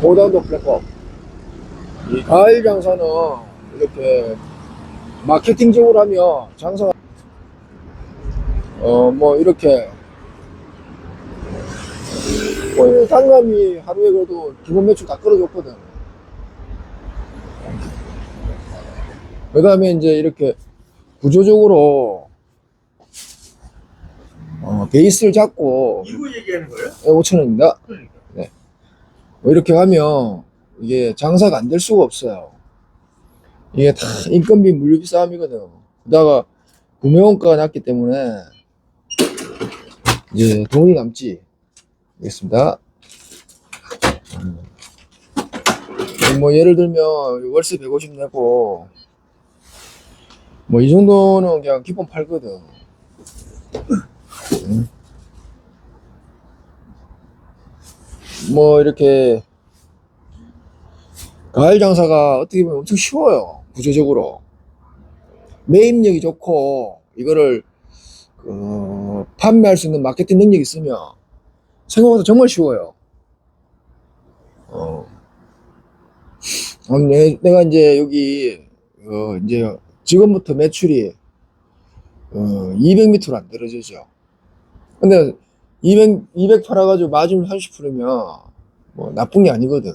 고단도 플랫폼. 이 가을 장사는 이렇게 마케팅적으로 하면 장사가 어 뭐 이렇게 뭐 단감이 하루에 그래도 기본 매출 다 끌어줬거든. 그 다음에 이제 이렇게 구조적으로 어, 베이스를 잡고 이거 얘기하는 거예요? 5천 원입니다. 그러니까. 뭐 이렇게 하면 이게 장사가 안 될 수가 없어요. 이게 다 인건비 물류비 싸움이거든. 게다가 구매원가가 낮기 때문에 이제 돈이 남지. 알겠습니다. 음. 뭐 예를 들면 월세 150 내고 뭐 이 정도는 그냥 기본 팔거든. 음. 뭐 이렇게 가을 장사가 어떻게 보면 엄청 쉬워요 구조적으로. 매입력이 좋고 이거를 그 판매할 수 있는 마케팅 능력이 있으면 생각보다 정말 쉬워요. 어. 아, 내, 내가 이제 여기 어, 이제 지금부터 매출이 어, 200m로 안 떨어지죠. 근데 200, 200 팔아가지고 마진 30%면 뭐 나쁜 게 아니거든.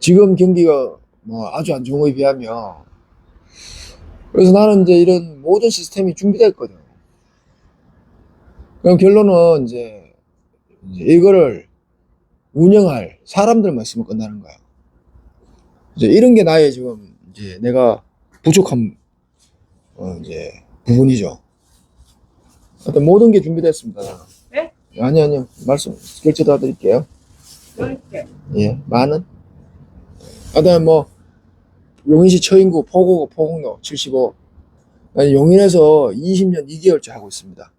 지금 경기가 뭐 아주 안 좋은 거에 비하면. 그래서 나는 이제 이런 모든 시스템이 준비됐거든. 그럼 결론은 이제, 이제 이거를 운영할 사람들만 있으면 끝나는 거야. 이제 이런 게 나의 지금 이제 내가 부족한 어 이제 부분이죠. 하여튼 모든 게 준비됐습니다. 나는. 네? 아니 아니요 말씀 결제 다 드릴게요 이렇게. 예 만원 그다음에 뭐 용인시 처인구 포고고 포공로 75 아니 용인에서 20년 2개월째 하고 있습니다